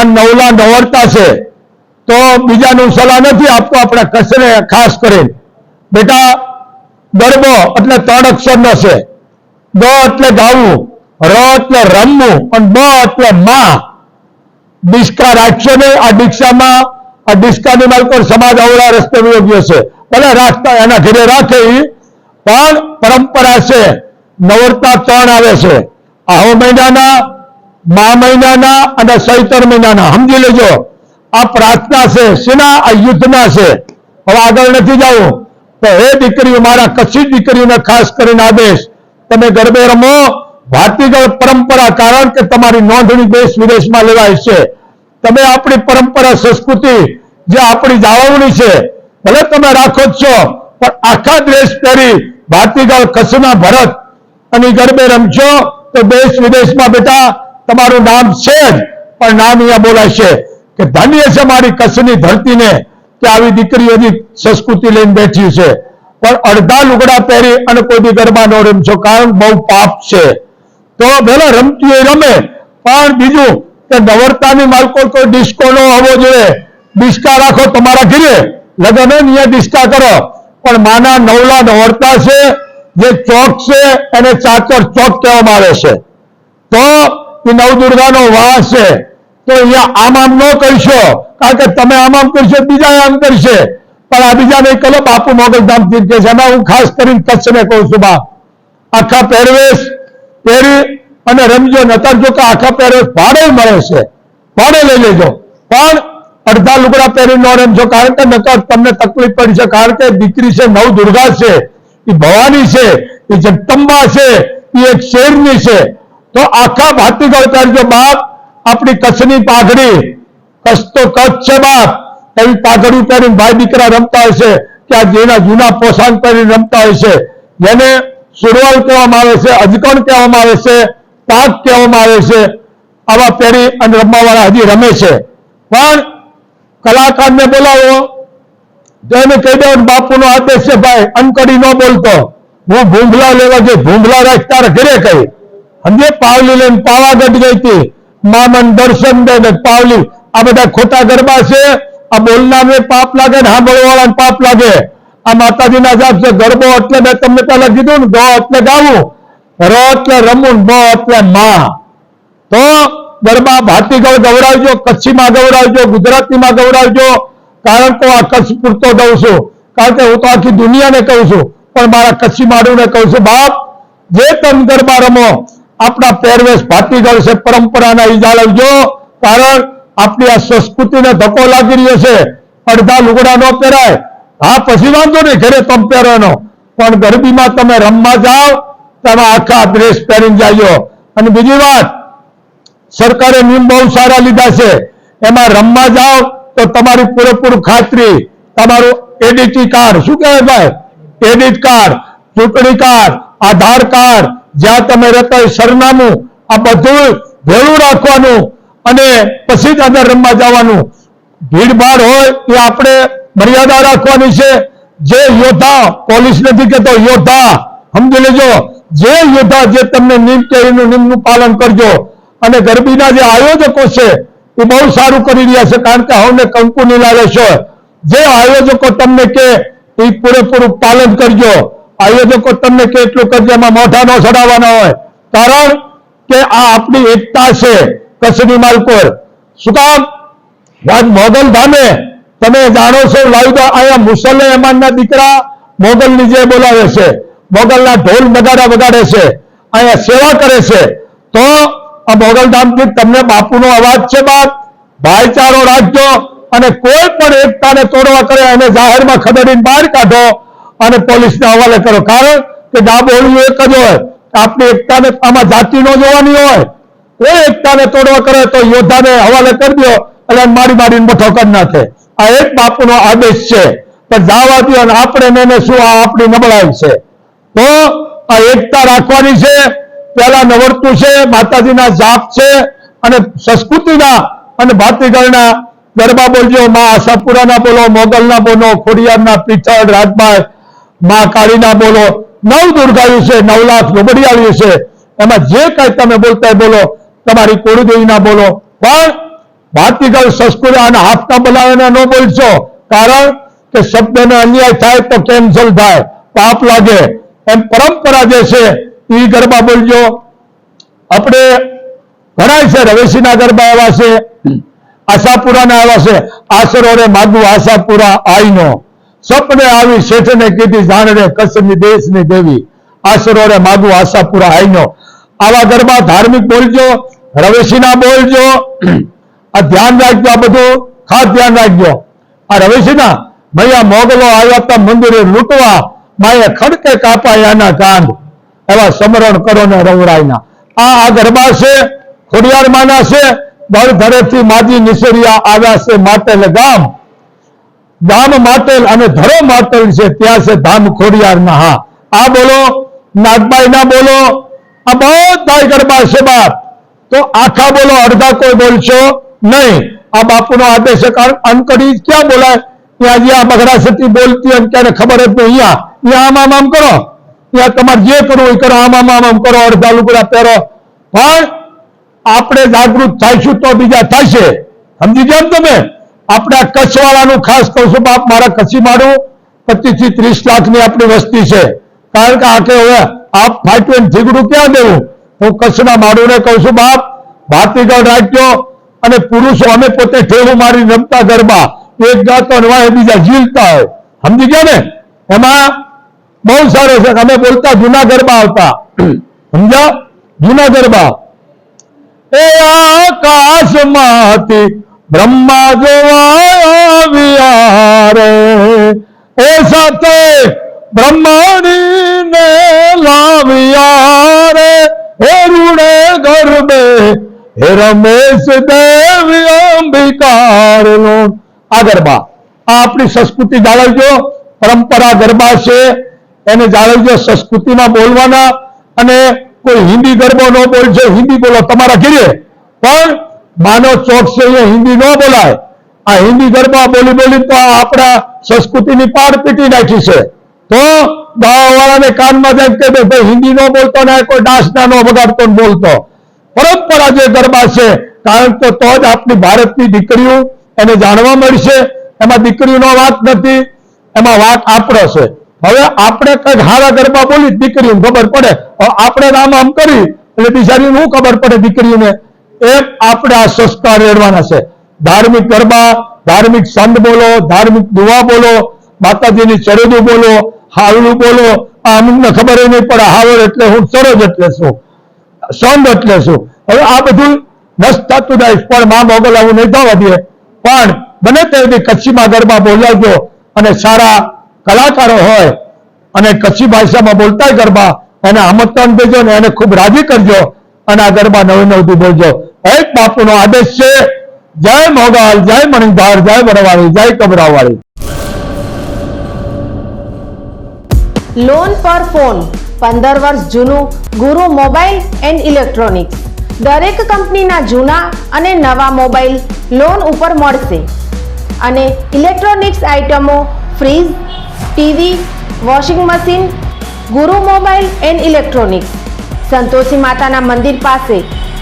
આ નવલા નવરતા છે, તો બીજાનું સલાહ નથી આપતો આપણે કસરે ખાસ કરીને. બેટા ગરબો એટલે ત્રણ અક્ષરનો છે. ગ એટલે ગાવું, ર એટલે રમવું અને બ એટલે માં. ડિસ્કા રાખશો નહીં, આ ડિસ્કામાં, આ ડિસ્કાની માલકો સમાજ અવળા રસ્તે યોગ્ય છે. ભલે રાખતા એના ઘરે રાખે પણ પરંપરા છે, નવરતા ત્રણ આવે છે. આહો મહિનાના મા મહિનાના અને સૈતર મહિનાના. સમજી લેજો. આ પ્રાર્થના છે સેના આ યુદ્ધના છે. હવે આગળ નથી જવું. તો હે દીકરીઓ, મારા કચ્છી દીકરીઓને ખાસ કરીને આદેશ, તમે ગરબે રમો. ભારતીગળ પરંપરા કારણ કે તમારી નોંધણી દેશ વિદેશમાં લેવાય છે. તમે આપણી પરંપરા, સંસ્કૃતિ, જે આપણી જાળવણી છે, ભલે તમે રાખો જ છો, પણ આખા દેશ પહેરી ભાતીગળ કચ્છના ભરત અને ગરબે રમશો તો દેશ વિદેશમાં બેટા તમારું નામ છે જ, પણ નામ અહીંયા બોલાય છે કે ધન્ય છે મારી કચ્છની ધરતીને કે આવી દીકરીઓની સંસ્કૃતિ લઈને બેઠી છે. પણ અડધા લુગડા પહેરી અને કોઈ ગરબા ન રમશો, કારણ બહુ પાપ છે. તો ભલે રમતી હોય રમે, પણ બીજું કે નવરતાની માલકો કોઈ ડિસ્કો નો હોવો જોઈએ. ડિસ્કા રાખો તમારા ઘરે, લગ્ન અહીંયા ડિસ્કા કરો. પણ માના નવલા નવરતા છે, જે ચોક છે, એને ચાચર ચોક કહેવામાં આવે છે. તો એ નવદુર્ગાનો વાસ છે. તો અહીંયા આમ આમ ન કરશો. કારણ કે તમે આમ આમ કરશો, બીજા આમ કરશે. પણ આ બીજા નહીં કલો બાપુ મોગલધામ તીર્થ છે. એમાં હું ખાસ કરીને કચ્છને કહું છું, બા. આખા પહેરવેશ પહેરી અને રમજો નતર જો કે આખા પહેરવેશ ભાડે મળે છે. ભાડે લઈ લેજો. પણ અડધા લુગડા પહેરી ન રમજો, કારણ કે નકર તમને તકલીફ પડી છે. કારણ કે દીકરી છે નવ દુર્ગા છે. એ ભવાની છે. એ જગદંબા છે. એ એક શેરની છે. તો આખા ભાતીગળ કરજો બાપ. આપણી કચ્છની પાઘડી. કચ્છ તો કચ્છ છે બાપ. એવી પાઘડી પહેરીને ભાઈ દીકરા રમતા હોય છે. કે આ જેના જૂના પોશાક પહેરીને રમતા હોય છે. જેને સુરવાલ કહેવામાં આવે છે અજકણ કહેવામાં આવે છે, પાક કહેવામાં આવે છે. આવા પહેરી અને રમવાવાળા હજી રમે છે. પણ કલાકારને બોલાવો. એને કહી દેવાનું બાપુનો આદેશ છે, ભાઈ, અનકડી ન બોલતો. હું ભૂંભલા લેવા જે ભૂંભલા રાખતા ઘરે કહી સમજે પાવલી લઈને પાવાગઢ ગઈ હતી. મામન દર્શન દે પાવલી. આ બધા ખોટા ગરબા છે. આ બોલનારને પાપ લાગે ને સાંભળવાળાને પાપ લાગે. આ માતાજીના જાપ છે. ગરબો એટલે મેં તમને પહેલા કીધું ને, ગો એટલે ગાવું. ર એટલે રમવું બ એટલે માં. તો ગરબા ભાતીગળ ગવડાવજો કચ્છીમાં ગવડાવજો ગુજરાતીમાં ગવડાવજો કારણ કે આ કચ્છ પૂરતો દઉં છું. કારણ કે હું તો આખી દુનિયાને કહું છું. પણ મારા કચ્છી માડુને કહું છું, બાપ, જે તમે ગરબા રમો આપણા પહેરવેશ ભાતીગળ છે, પરંપરાના ઈ જાળવજો કારણ આપણી આ સંસ્કૃતિને ધક્કો લાગી રહ્યો છે. અડધા લુગડા ન પહેરાય. હા, પછી વાંધો નહીં, ઘરે તમે પહેરવાનો. પણ ગરબીમાં તમે રમવા જાઓ, તમે આખા ડ્રેસ પહેરીને જાજો. અને બીજી વાત, સરકારે નિયમ બહુ સારા લીધા છે. એમાં રમવા જાઓ તો તમારી પૂરેપૂરું ખાતરી, તમારું એડીટી કાર્ડ. શું કહેવાય ભાઈ? એડિટ કાર્ડ, ચૂંટણી કાર્ડ, આધાર કાર્ડ જ્યાં તમે રહેતા હોય સરનામું, આ બધું ભેળું રાખવાનું અને પછી જ અંદર રમવા જવાનું. ભીડભાડ હોય એ આપણે મર્યાદા રાખવાની છે. જે યોદ્ધા, પોલીસ નથી કહેતો, યોદ્ધા, સમજી લેજો. જે યોદ્ધા જે તમને નિયમ કે એનું નિયમનું પાલન કરજો. અને ગરબીના જે આયોજકો છે, એ બહુ સારું કરી રહ્યા છે, કારણ કે હવે કંકુ લાગે છે. જે આયોજકો તમને કે, એ પૂરેપૂરું પાલન કરજો. આયોજકો તમને કેટલું એમાં મોઢા ન ચડાવવાના હોય. કારણ કે આ આપણી એકતા છે કચ્છની માલકોર શું કામ? રાજ મોગલ ધામે તમે જાણો છો લાવતા અહીંયા મુસલ્લે એમાનના દીકરા મોગલની જે બોલાવે છે, મોગલના ઢોલ નગાડા વગાડે છે, અહીંયા સેવા કરે છે. તો આ મોગલધામથી તમને બાપુનો અવાજ છે બાપ. ભાઈચારો રાખજો અને કોઈ પણ એકતાને તોડવા કરે એને જાહેરમાં ખદેડીને બહાર કાઢો. અને પોલીસને હવાલે કરો કારણ કે ડાબોળિયું એક જ હોય. આપણી એકતાને આમાં જાતિ ન જોવાની હોય. કોઈ એકતાને તોડવા કરે તો યોદ્ધાને હવાલે કરી દો એટલે મારી મારીને બઠો કરી નાખે. આ એક બાપુનો આદેશ છે. પણ જવા દો અને આપણે એને શું આ આપણી નબળાઈ છે. તો આ એકતા રાખવાની છે. પેલા નવરતું છે, માતાજીના જાપ છે અને સંસ્કૃતિના અને ભાતીગળના. ગરબા બોલજો, માં આશાપુરાના બોલો, મોગલના બોલો, ખોડિયારના પીઠળ રાજભાઈ માં કાળીના બોલો, નવ દુર્ગાયું છે, નવ લાખ આવ્યું છે. એમાં જે કઈ તમે બોલતા બોલો, તમારી કુળદેવીના બોલો. પણ ભાતીગળ સંસ્કૃતિ અને હાથના બોલાવીને ન બોલશો. કારણ કે શબ્દને અન્યાય થાય તો કેન્સલ થાય. પાપ લાગે. એમ પરંપરા જે છે, એ ગરબા બોલજો. આપણે ઘણા છે, રવેશીના ગરબા એવા છે, આશાપુરાના એવા છે. આશરોને માગું આશાપુરા આઈનો. સપને આવી શેઠને કીધી જાણને કચ્છની દેશની દેવી. આશરોને માગું આશાપુરા આઈનો આવા ગરબા ધાર્મિક બોલજો, રવેશીના બોલજો. આ ધ્યાન રાખજો આ બધું, ખાસ ધ્યાન રાખજો. આ રવેશીના ભૈયા મોગલો આવ્યા હતા મંદિરે લૂંટવા માએ ખડકે કાપાયાના કાંડ એવા સમરણ કરો ને રવરાયના. આ આ ગરબા છે ખોડિયાર માના છે દળ ધરેથી માજી નિસરિયા આવ્યા છે માટેલ ગામ. ગામ માટેલ અને ધરો માટેલ છે, ત્યાં છે ધામ ખોડિયાર ના હા આ બોલો, નાગબાઈ ના બોલો, આ બધા ગરબા છે બાપ. તો આખા બોલો અડધા કોઈ બોલશો નહીં. આ બાપુનો આદેશ છે અનકડી ક્યાં બોલાય? ત્યાં જ્યાં બગડા સતી બોલતી એમ ક્યારે ખબર જ નહીં. અહીંયા અહીંયા આમ આમ આમ કરો. ત્યાં તમારે જે કરવું એ કરો. આમ આમ આમ આમ કરો, અડધા લુગડા પહેરો. પણ આપણે જાગૃત થઈશું તો બીજા થશે સમજી ગયા તમે? આપણે કચ્છવાળાનું ખાસ કહું છું, બાપ મારા કચ્છી મારું પચીસથી ત્રીસ લાખની આપણી વસ્તી છે. કારણ કે આખે હવે આપ ફાટ્યું ઠીકડું ક્યાં દેવું? હું કચ્છના માડુને કહું છું, બાપ, ભાતીગળ રાખ્યો અને પુરુષો અમે પોતે ઠેવું મારી રમતા ગરબા. એક ગાતો અને વાંહે બીજા જીલતા હોય. સમજી ગયા ને? એમાં બહુ સારો છે અમે બોલતા જૂના ગરબા આવતા. સમજ્યા? જૂના ગરબા. એ આકાશમાંથી બ્રહ્મા જોવાયા રે એ સાથે બ્રહ્માણીને લાવ્યા રે. હે રૂડે ગરબે, હે રમેશ દેવ અંબિકાર નો આ ગરબા. આ આપણી સંસ્કૃતિ જાળવજો. પરંપરા ગરબા છે. એને જાળવજો સંસ્કૃતિમાં બોલવાના. અને કોઈ હિન્દી ગરબો ન બોલશે હિન્દી બોલો, તમારા ઘીરે. પણ માનો ચોક છે એ હિન્દી ન બોલાય. આ હિન્દી ગરબા બોલી બોલી તો આપણા સંસ્કૃતિની પાર પીટી નાખી છે. તો દાવાવાળાને કાનમાં જાય કે ભાઈ, હિન્દી ન બોલતો ને કોઈ ડાસના ન વગાડતો ને બોલતો. પરંપરા જે ગરબા છે, કારણ કે તો જ આપણી ભારતની દીકરીઓ એને જાણવા મળશે. એમાં દીકરીનો વાત નથી, એમાં વાત આપણો છે. હવે આપણે કંઈક હારા ગરબા બોલી દીકરીઓને ખબર પડે. આપણે આમ આમ કરી, એટલે બિચારીને શું ખબર પડે દીકરીઓને. એમ આપણે સંસ્કાર રેડવાના છે. ધાર્મિક ગરબા, ધાર્મિક સંત બોલો, ધાર્મિક દુવા બોલો, માતાજીની ચરેદું બોલો હાવલું બોલો, આ અમુકને ખબર નહીં પડે હાવળ એટલે હું ચરજ એટલે શું સંત એટલે શું હવે આ બધું નષ્ટ થતું જાય પણ મા મોગલ આવું નહીં થવા દે. પણ બને તે કચ્છીમાં ગરબા બોલાવજો અને સારા કલાકારો હોય અને કચ્છી ભાષામાં બોલતા ગરબા, એને આમંત્રણ દેજો ને એને ખૂબ રાજી કરજો અને આ ગરબા નવે નવથી બોલજો. એક બાપુનો આદેશ છે. જય મોગાલ, જય મણિધાર જય વરવાળી, જય કબરાવાળી. લોન પર ફોન પંદર વર્ષ જૂનું ગુરુ મોબાઈલ એન્ડ ઇલેક્ટ્રોનિક્સ. દરેક કંપનીના જૂના અને નવા મોબાઈલ લોન ઉપર મળશે. અને ઇલેક્ટ્રોનિક્સ આઇટમો fridge, TV, washing machine, Guru mobile and electronics. Santoshi માતાના મંદિર પાસે